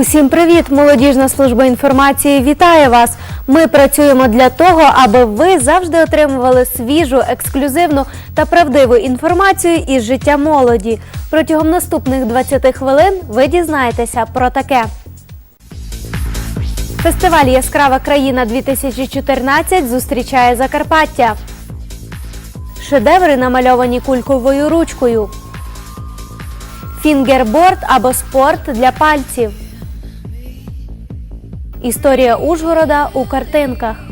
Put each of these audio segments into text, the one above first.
Усім привіт! Молодіжна служба інформації вітає вас. Ми працюємо для того, аби ви завжди отримували свіжу, ексклюзивну та правдиву інформацію із життя молоді. Протягом наступних 20 хвилин ви дізнаєтеся про таке. Фестиваль Яскрава країна 2014 зустрічає Закарпаття. Шедеври намальовані кульковою ручкою. Фінгерборд або спорт для пальців. Історія Ужгорода у картинках.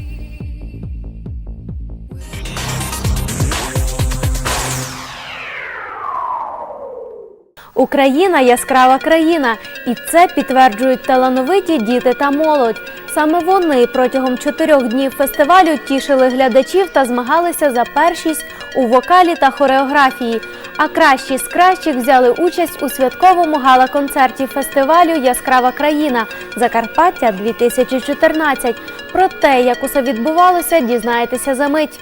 Україна яскрава країна, і це підтверджують талановиті діти та молодь. Саме вони протягом чотирьох днів фестивалю тішили глядачів та змагалися за першість у вокалі та хореографії. А кращі з кращих взяли участь у святковому гала-концерті фестивалю Яскрава країна Закарпаття 2014. Про те, як усе відбувалося, дізнаєтеся за мить.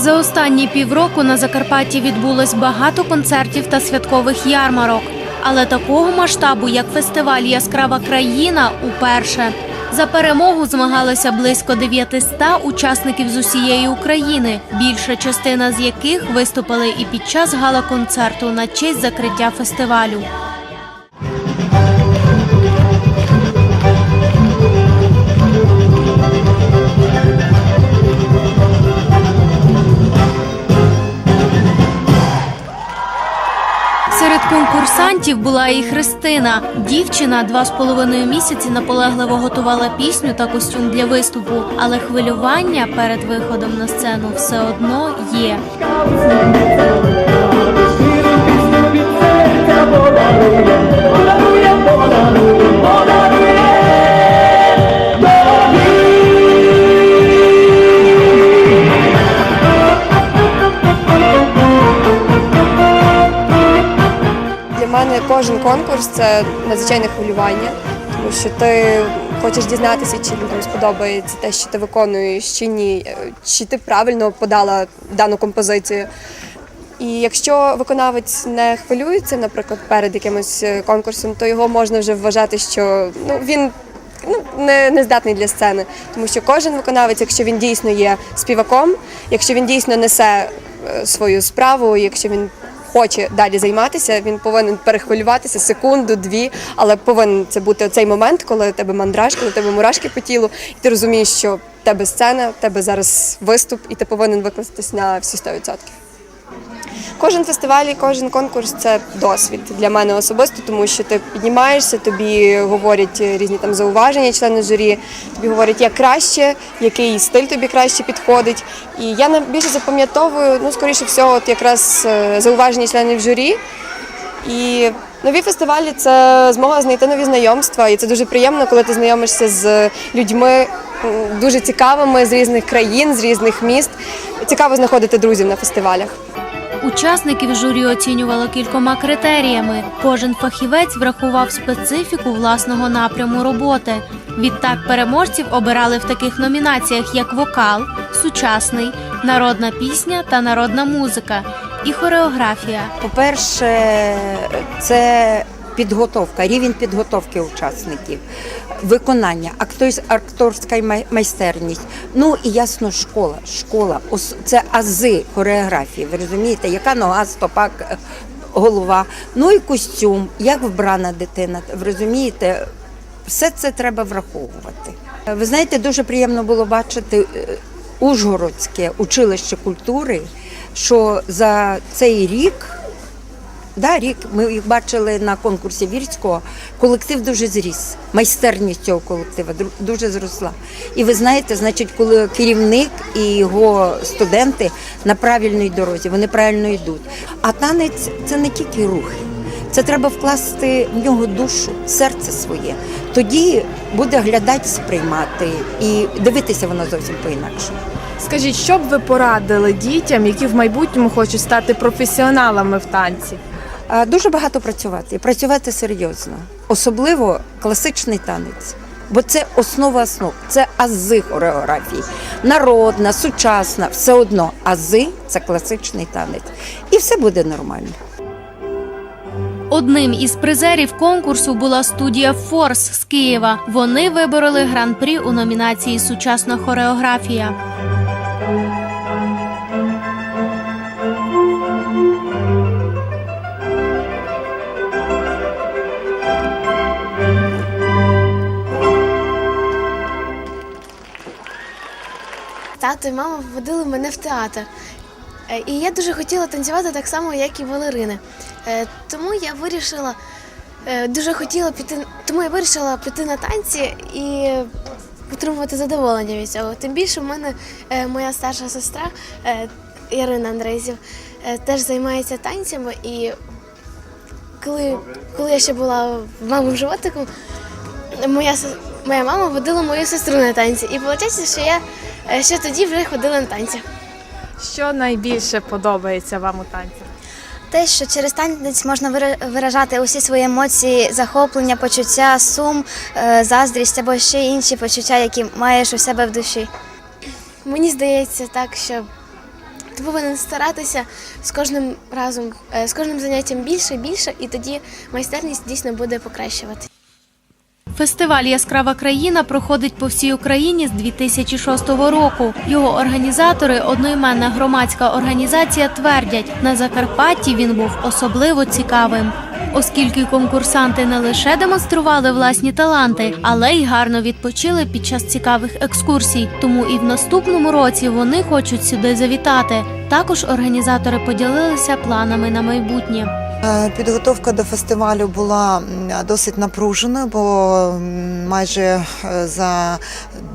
За останні півроку на Закарпатті відбулось багато концертів та святкових ярмарок. Але такого масштабу, як фестиваль Яскрава країна, уперше. За перемогу змагалися близько 900 учасників з усієї України, більша частина з яких виступили і під час гала-концерту на честь закриття фестивалю. Конкурсантів була і Христина. Дівчина два з половиною місяці наполегливо готувала пісню та костюм для виступу, але хвилювання перед виходом на сцену все одно є. Кожен конкурс це надзвичайне хвилювання, тому що ти хочеш дізнатися, чи людям сподобається те, що ти виконуєш, чи ні, е, чи ти правильно подала дану композицію. І якщо виконавець не хвилюється, наприклад, перед якимось е, конкурсом, то його можна вже вважати, що ну він. Ну, не, не здатний для сцени, тому що кожен виконавець, якщо він дійсно є співаком, якщо він дійсно несе е, свою справу, якщо він хоче далі займатися, він повинен перехвилюватися секунду, дві, але повинен це бути цей момент, коли у тебе мандраж, коли у тебе мурашки по тілу, і ти розумієш, що в тебе сцена, в тебе зараз виступ, і ти повинен викластись на всі 100%. Кожен фестиваль і кожен конкурс це досвід для мене особисто, тому що ти піднімаєшся, тобі говорять різні там зауваження, члени журі, тобі говорять, як краще, який стиль тобі краще підходить. І я найбільше запам'ятовую, ну скоріше всього, от якраз е, зауваження членів журі. І нові фестивалі це змога знайти нові знайомства, і це дуже приємно, коли ти знайомишся з людьми дуже цікавими з різних країн, з різних міст. Цікаво знаходити друзів на фестивалях. Учасників журі оцінювало кількома критеріями. Кожен фахівець врахував специфіку власного напряму роботи. Відтак переможців обирали в таких номінаціях, як вокал, сучасний, народна пісня та народна музика і хореографія. По-перше, це підготовка, рівень підготовки учасників, виконання, актор- акторська май- майстерність. Ну і ясно, школа. Школа це ази хореографії. Ви розумієте, яка нога, стопа, голова, ну і костюм, як вбрана дитина. Ви розумієте, все це треба враховувати. Ви знаєте, дуже приємно було бачити е, Ужгородське училище культури, що за цей рік. Да, рік ми їх бачили на конкурсі Вірського. Колектив дуже зріс. Майстерність цього колектива дуже зросла. І ви знаєте, значить, коли керівник і його студенти на правильній дорозі, вони правильно йдуть. А танець це не тільки рухи. Це треба вкласти в нього душу, серце своє. Тоді буде глядач сприймати і дивитися воно зовсім по-інакшому. Скажіть, що б ви порадили дітям, які в майбутньому хочуть стати професіоналами в танці? Дуже багато працювати, і працювати серйозно. Особливо класичний танець. бо це основа основ, це ази хореографії. Народна, сучасна, все одно ази це класичний танець. І все буде нормально. Одним із призерів конкурсу була студія Форс з Києва. Вони вибороли гран-прі у номінації Сучасна хореографія. Тато і мама водили мене в театр. Е, І я дуже хотіла танцювати так само, як і балерини. Е, Тому я вирішила е, дуже хотіла піти, тому я вирішила піти на танці і отримувати задоволення від цього. Тим більше в мене моя старша сестра Ірина Андрезів е, теж займається танцями. І коли, коли я ще була в маму животику, моя, моя мама водила мою сестру на танці. І виходить, що я ще тоді вже ходила на танці. Що найбільше подобається вам у танцях? Те, що через танець можна вира- виражати усі свої емоції, захоплення, почуття, сум, е, заздрість або ще інші почуття, які маєш у себе в душі. Мені здається так, що ти повинен старатися з кожним разом, е, з кожним заняттям більше і більше, і тоді майстерність дійсно буде покращувати. Фестиваль Яскрава країна проходить по всій Україні з 2006 року. Його організатори, одноіменна громадська організація, твердять, на Закарпатті він був особливо цікавим. Оскільки конкурсанти не лише демонстрували власні таланти, але й гарно відпочили під час цікавих екскурсій. Тому і в наступному році вони хочуть сюди завітати. Також організатори поділилися планами на майбутнє. Е, Підготовка до фестивалю була досить напруженою, бо майже е, за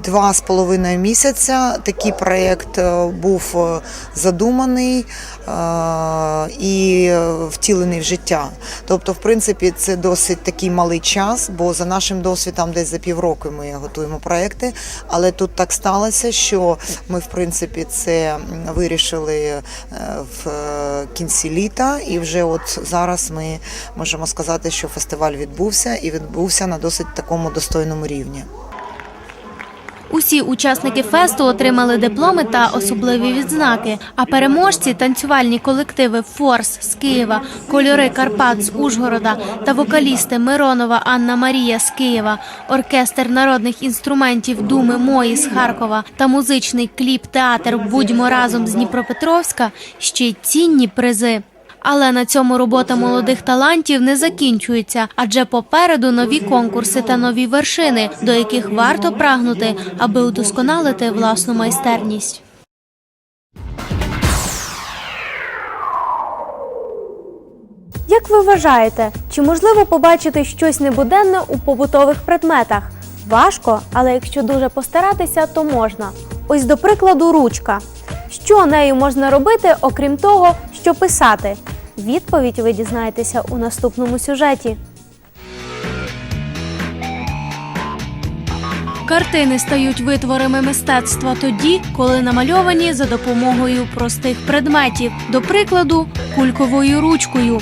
два з половиною місяця такий проєкт е, був е, задуманий е, і втілений в життя. Тобто, в принципі, це досить такий малий час, бо за нашим досвідом десь за півроку ми готуємо проекти. Але тут так сталося, що ми, в принципі, це вирішили в кінці літа, і вже от зараз ми можемо сказати, що фестиваль відбувся і відбувся на досить такому достойному рівні. Усі учасники фесту отримали дипломи та особливі відзнаки. А переможці танцювальні колективи Форс з Києва, кольори Карпат з Ужгорода та вокалісти Миронова Анна Марія з Києва, оркестр народних інструментів Думи Мої з Харкова та музичний кліп театр Будьмо разом з Дніпропетровська ще й цінні призи. Але на цьому робота молодих талантів не закінчується, адже попереду нові конкурси та нові вершини, до яких варто прагнути, аби удосконалити власну майстерність. Як ви вважаєте, чи можливо побачити щось небуденне у побутових предметах? Важко, але якщо дуже постаратися, то можна. Ось до прикладу, ручка. Що нею можна робити, окрім того, що писати? Відповідь ви дізнаєтеся у наступному сюжеті. Картини стають витворами мистецтва тоді, коли намальовані за допомогою простих предметів, до прикладу, кульковою ручкою.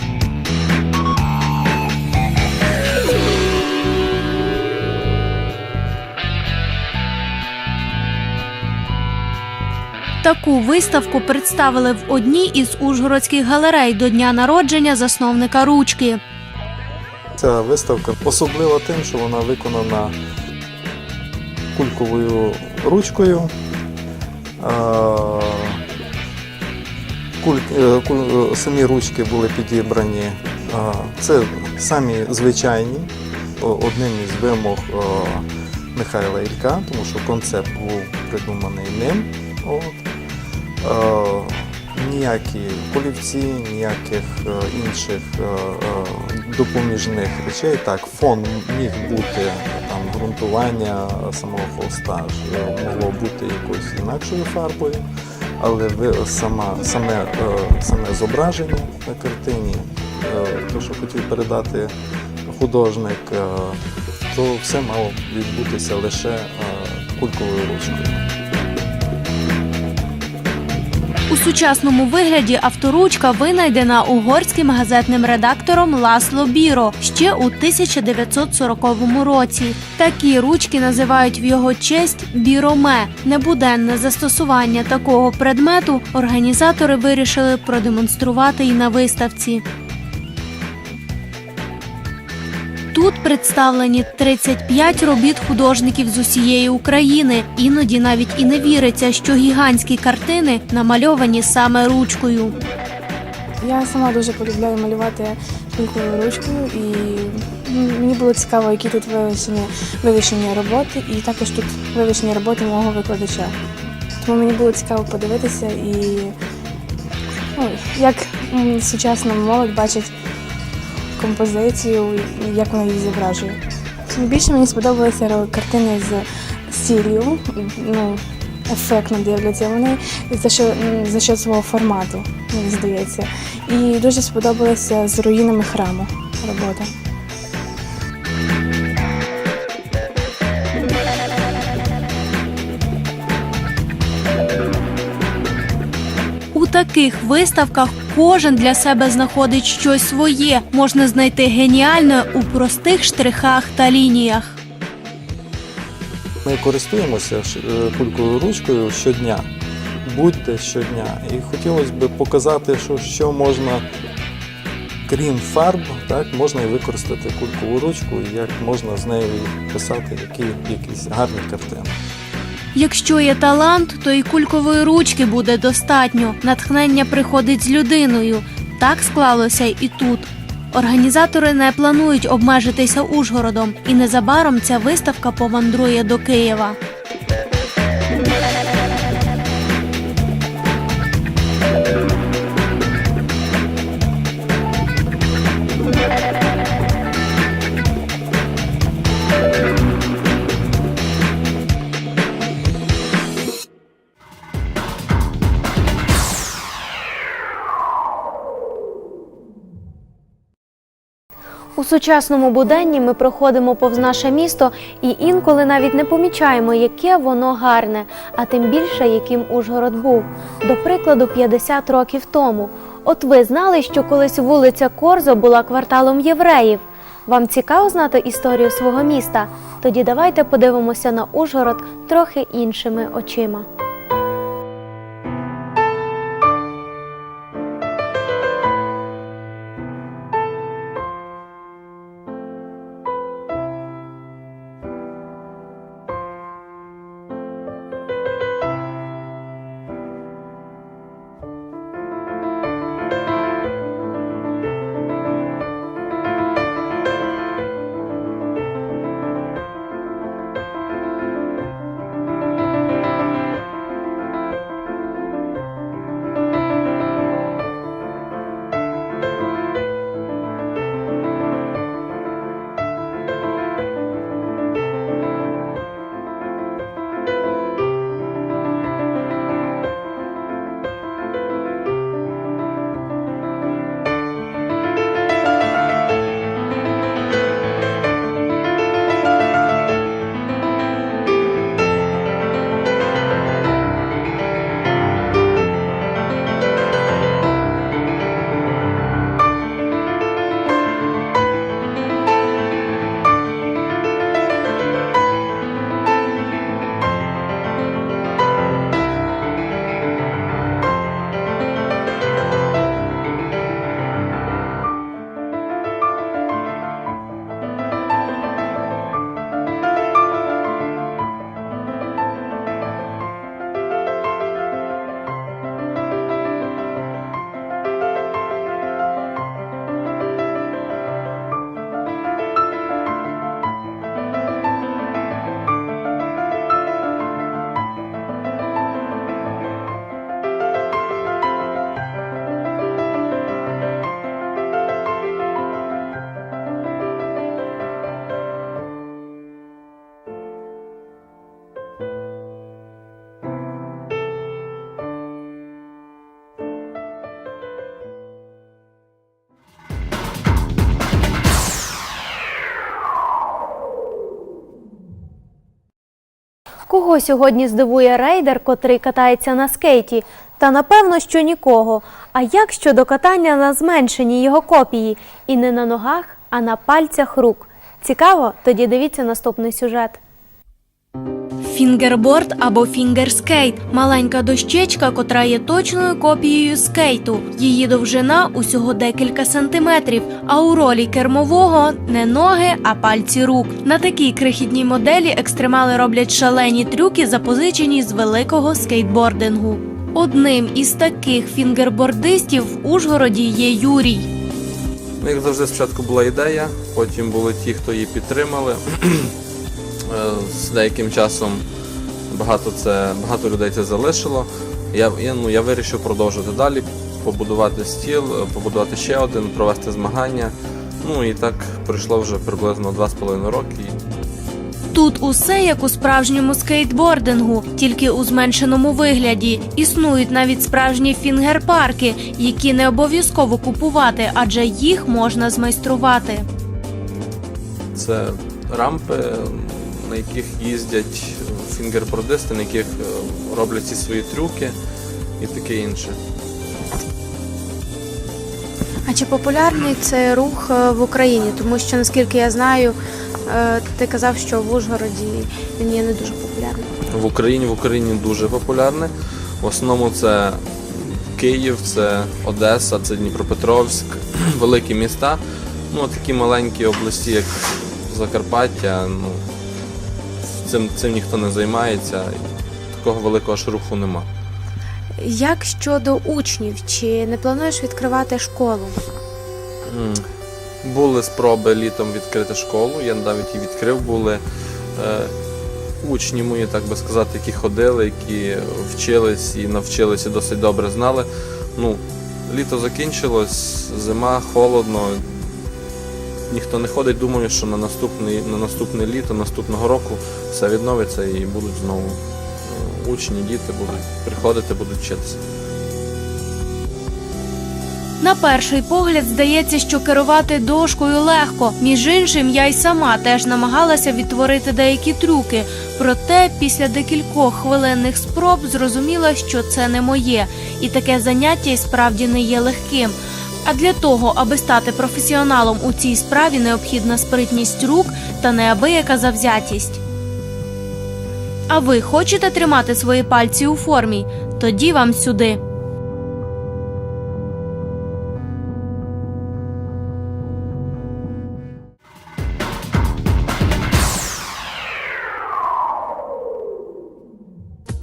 Таку виставку представили в одній із ужгородських галерей до дня народження засновника ручки. Ця виставка особлива тим, що вона виконана кульковою ручкою. Е, е, самі ручки були підібрані. Це самі звичайні, одним із вимог Михайла Ілька, тому що концепт був придуманий ним. От. Е, Ніякі олівці, ніяких е, інших е, допоміжних речей. Так, фон міг бути там ґрунтування самого холста могло бути якоюсь інакшою фарбою, але ви, сама, саме, саме зображення на картині, е, то, що хотів передати художник, то все мало відбутися лише кульковою ручкою. У сучасному вигляді авторучка винайдена угорським газетним редактором Ласло Біро ще у 1940 році. Такі ручки називають в його честь біроме. Небуденне застосування такого предмету організатори вирішили продемонструвати і на виставці. Тут представлені 35 робіт художників з усієї України. Іноді навіть і не віриться, що гігантські картини намальовані саме ручкою. Я сама дуже полюбляю малювати кулькою ручкою, і мені було цікаво, які тут вивішені, вивішені роботи, і також тут вивішені роботи мого викладача. Тому мені було цікаво подивитися і ну, як сучасна молодь бачить композицію, і як вона її зображує. Найбільше мені сподобалися картини з Сірію, ну, ефектно дивляться вони за що, за що свого формату, мені здається. І дуже сподобалася з руїнами храму робота. Таких виставках кожен для себе знаходить щось своє, можна знайти геніальне у простих штрихах та лініях. Ми користуємося е, кулькою ручкою щодня, будь-де щодня. І хотілося б показати, що, що можна, крім фарб, так, можна і використати кулькову ручку, і як можна з нею писати які, якісь гарні картини. Якщо є талант, то і кулькової ручки буде достатньо. Натхнення приходить з людиною. Так склалося і тут. Організатори не планують обмежитися Ужгородом, і незабаром ця виставка помандрує до Києва. Сучасному буденні ми проходимо повз наше місто і інколи навіть не помічаємо, яке воно гарне, а тим більше, яким Ужгород був. До прикладу, 50 років тому. От ви знали, що колись вулиця Корзо була кварталом євреїв. Вам цікаво знати історію свого міста? Тоді давайте подивимося на Ужгород трохи іншими очима. Кого сьогодні здивує рейдер, котрий катається на скейті? Та напевно, що нікого. А як щодо катання на зменшенні його копії? І не на ногах, а на пальцях рук. Цікаво? Тоді дивіться наступний сюжет. Фінгерборд або фінгерскейт маленька дощечка, котра є точною копією скейту. Її довжина усього декілька сантиметрів. А у ролі кермового не ноги, а пальці рук. На такій крихітній моделі екстремали роблять шалені трюки, запозичені з великого скейтбордингу. Одним із таких фінгербордистів в Ужгороді є Юрій. Ну, Як завжди, спочатку була ідея, потім були ті, хто її підтримали. Е, З деяким часом багато, це, багато людей це залишило. Я, я, ну, я вирішив продовжити далі, побудувати стіл, е, побудувати ще один, провести змагання. Ну і так пройшло вже приблизно 2,5 роки. Тут усе як у справжньому скейтбордингу, тільки у зменшеному вигляді. Існують навіть справжні фінгер-парки, які не обов'язково купувати, адже їх можна змайструвати. Це рампи, на яких їздять фінгербордисти, на яких е, роблять ці свої трюки і таке інше. А чи популярний цей рух е, в Україні? Тому що, наскільки я знаю, е, ти казав, що в Ужгороді він є не дуже популярним. В Україні в Україні дуже популярне. В основному це Київ, це Одеса, це Дніпропетровськ, великі міста. Ну, такі маленькі області, як Закарпаття, ну, цим, цим ніхто не займається. Такого великого ж руху нема. Як щодо учнів, чи не плануєш відкривати школу? М. Були спроби літом відкрити школу, я навіть і відкрив. Були е, учні мої, так би сказати, які ходили, які вчились і навчилися досить добре знали. Ну, літо закінчилось, зима, холодно. Ніхто не ходить, думаю, що на наступний, на наступне літо, наступного року все відновиться і будуть знову е, учні, діти будуть приходити, будуть вчитися. На перший погляд здається, що керувати дошкою легко. Між іншим, я й сама теж намагалася відтворити деякі трюки. Проте після декількох хвилинних спроб зрозуміла, що це не моє, і таке заняття й справді не є легким. А для того, аби стати професіоналом у цій справі, необхідна спритність рук та неабияка завзятість. А ви хочете тримати свої пальці у формі? Тоді вам сюди.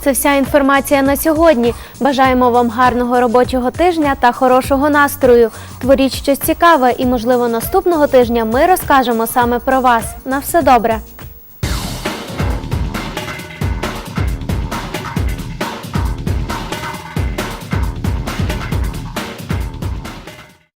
Це вся інформація на сьогодні. Бажаємо вам гарного робочого тижня та хорошого настрою. Творіть щось цікаве, і можливо наступного тижня ми розкажемо саме про вас. На все добре.